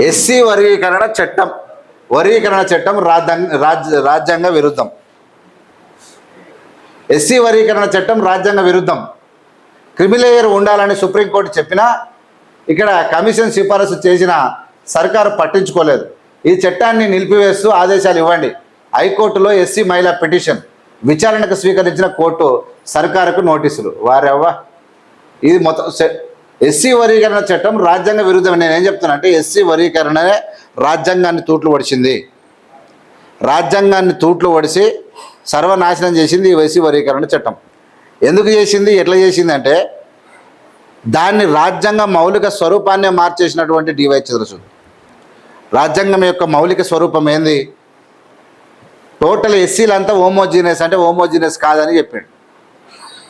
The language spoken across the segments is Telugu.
ఎస్సీ వర్గీకరణ చట్టం వర్గీకరణ చట్టం రాజ్యాంగ రాజ్యాంగ విరుద్ధం. ఎస్సీ వర్గీకరణ చట్టం రాజ్యాంగ విరుద్ధం. క్రిమిలేయర్ ఉండాలని సుప్రీంకోర్టు చెప్పినా ఇక్కడ కమిషన్ సిఫారసు చేసిన సర్కారు పట్టించుకోలేదు. ఈ చట్టాన్ని నిలిపివేస్తూ ఆదేశాలు ఇవ్వండి. హైకోర్టులో ఎస్సీ మహిళా పిటిషన్ విచారణకు స్వీకరించిన కోర్టు సర్కారుకు నోటీసులు. వారెవ్వ? ఇది మొత్తం సె- ఎస్సీ వర్గీకరణ చట్టం రాజ్యాంగ విరుద్ధం. నేను ఏం చెప్తున్నా అంటే ఎస్సీ వర్గీకరణనే రాజ్యాంగాన్ని తూట్లు పడిచింది. రాజ్యాంగాన్ని తూట్లు పడిసి సర్వనాశనం చేసింది ఈ ఎస్సీ వర్గీకరణ చట్టం. ఎందుకు చేసింది? ఎట్లా చేసింది అంటే దాన్ని రాజ్యాంగ మౌలిక స్వరూపాన్ని మార్చేసినటువంటి డివై చంద్రచూడ్. రాజ్యాంగం యొక్క మౌలిక స్వరూపం ఏంది? టోటల్ ఎస్సీలంతా హోమోజీనియస్ అంటే హోమోజీనియస్ కాదని చెప్పిండు.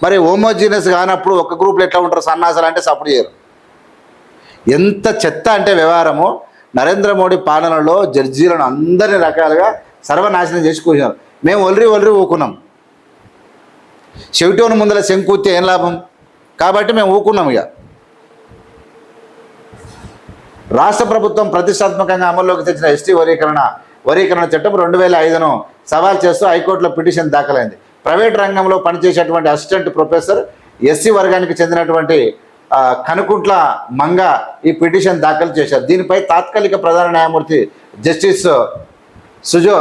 మరి హోమోజీనియస్ కానప్పుడు ఒక గ్రూప్లో ఎట్లా ఉంటారు? సన్నాసాలు అంటే సపోర్ట్ చేయరు. ఎంత చెత్త అంటే వ్యవహారము నరేంద్ర మోడీ పాలనలో జడ్జీలను అందరిని రకాలుగా సర్వనాశనం చేసి కూర్చున్నారు. మేము ఒలరి ఒలరి ఊకున్నాం. చెవిటోని ముందర శంకూర్తి ఏం లాభం? కాబట్టి మేము ఊకున్నాం ఇక. రాష్ట్ర ప్రభుత్వం ప్రతిష్టాత్మకంగా అమల్లోకి తెచ్చిన ఎస్టీ వర్గీకరణ వర్గీకరణ చట్టం రెండు వేల ఐదును సవాల్ చేస్తూ హైకోర్టులో పిటిషన్ దాఖలైంది. ప్రైవేట్ రంగంలో పనిచేసేటువంటి అసిస్టెంట్ ప్రొఫెసర్ ఎస్సీ వర్గానికి చెందినటువంటి కనుకుంట్ల మంగ ఈ పిటిషన్ దాఖలు చేశారు. దీనిపై తాత్కాలిక ప్రధాన న్యాయమూర్తి జస్టిస్ సుజో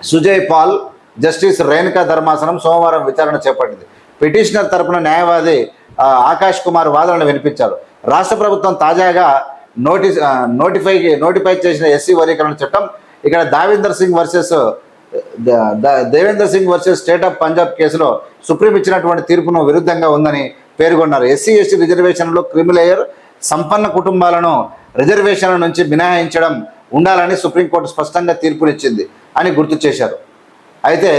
సుజయ్ పాల్ జస్టిస్ రేణుకా ధర్మాసనం సోమవారం విచారణ చేపట్టింది. పిటిషనర్ తరపున న్యాయవాది ఆకాష్ కుమార్ వాదనలు వినిపించారు. రాష్ట్ర ప్రభుత్వం తాజాగా నోటీస్ నోటిఫై నోటిఫై చేసిన ఎస్సీ వర్గీకరణ చట్టం ఇక్కడ Davinder Singh versus Devender Singh versus state of Punjab కేసులో సుప్రీం ఇచ్చినటువంటి తీర్పును విరుద్ధంగా ఉందని పేర్కొన్నారు. ఎస్సీ ఎస్టీ రిజర్వేషన్లో క్రిమిలేయర్ సంపన్న కుటుంబాలను రిజర్వేషన్ల నుంచి మినహాయించడం ఉండాలని సుప్రీంకోర్టు స్పష్టంగా తీర్పునిచ్చింది అని గుర్తు చేశారు. అయితే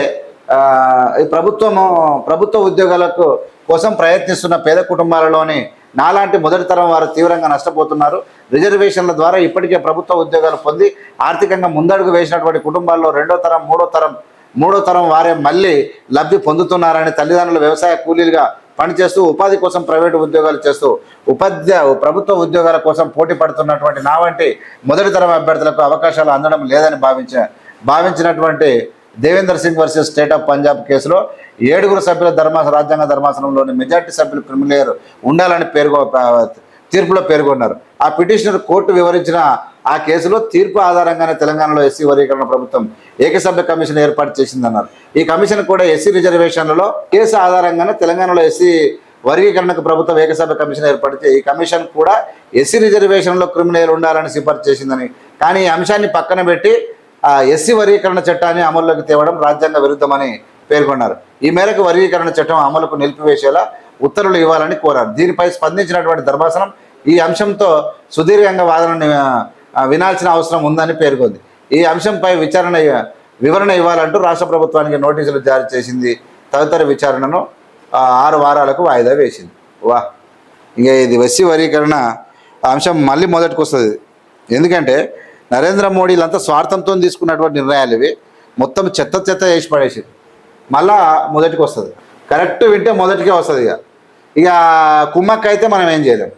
ప్రభుత్వము ప్రభుత్వ ఉద్యోగాలకు కోసం ప్రయత్నిస్తున్న పేద కుటుంబాలలోని నాలాంటి మొదటి తరం వారు తీవ్రంగా నష్టపోతున్నారు. రిజర్వేషన్ల ద్వారా ఇప్పటికే ప్రభుత్వ ఉద్యోగాలు పొంది ఆర్థికంగా ముందడుగు వేసినటువంటి కుటుంబాల్లో రెండో తరం మూడో తరం మూడో తరం వారే మళ్ళీ లబ్ధి పొందుతున్నారని తల్లిదండ్రులు వ్యవసాయ కూలీలుగా పనిచేస్తూ ఉపాధి కోసం ప్రైవేటు ఉద్యోగాలు చేస్తూ ఉపాధ్యాయ ప్రభుత్వ ఉద్యోగాల కోసం పోటీ పడుతున్నటువంటి నా వంటి మొదటి తరం అభ్యర్థులకు అవకాశాలు అందడం లేదని భావించ భావించినటువంటి Devender Singh versus state of Punjab కేసులో ఏడుగురు సభ్యుల ధర్మాస రాజ్యాంగ ధర్మాసనంలోని మెజార్టీ సభ్యులు క్రిమిలేయర్ ఉండాలని పేర్కొ తీర్పులో పేర్కొన్నారు. ఆ పిటిషనర్ కోర్టు వివరించిన ఆ కేసులో తీర్పు ఆధారంగానే తెలంగాణలో ఎస్సీ వర్గీకరణ ప్రభుత్వం ఏకసభ్య కమిషన్ ఏర్పాటు చేసిందన్నారు. ఈ కమిషన్ కూడా ఎస్సీ రిజర్వేషన్లలో కేసు ఆధారంగానే తెలంగాణలో ఎస్సీ వర్గీకరణకు ప్రభుత్వం ఏకసభ్య కమిషన్ ఏర్పాటు ఈ కమిషన్ కూడా ఎస్సీ రిజర్వేషన్లో క్రిమినల్ ఉండాలని సిఫార్సు చేసిందని. కానీ ఈ అంశాన్ని పక్కన పెట్టి ఎస్సీ వర్గీకరణ చట్టాన్ని అమల్లోకి తేవడం రాజ్యాంగ విరుద్ధమని పేర్కొన్నారు. ఈ మేరకు వర్గీకరణ చట్టం అమలుకు నిలిపివేసేలా ఉత్తర్వులు ఇవ్వాలని కోరారు. దీనిపై స్పందించినటువంటి ధర్మాసనం ఈ అంశంతో సుదీర్ఘంగా వాదనని వినాల్సిన అవసరం ఉందని పేర్కొంది. ఈ అంశంపై విచారణ వివరణ ఇవ్వాలంటూ రాష్ట్ర ప్రభుత్వానికి నోటీసులు జారీ చేసింది తదితర విచారణను ఆరు వారాలకు వాయిదా వేసింది. వా. ఇంకా ఇది ఎస్సీ వర్గీకరణ అంశం మళ్ళీ మొదటికి వస్తుంది ఎందుకంటే నరేంద్ర మోడీలంతా స్వార్థంతో తీసుకున్నటువంటి నిర్ణయాలు ఇవి. మొత్తం చెత్త చెత్త చేసి పడేసి మళ్ళా మొదటికి వస్తుంది. కరెక్ట్ వింటే మొదటికే వస్తుంది ఇక. ఇక కుమ్మక్క అయితే మనం ఏం చేయలేం.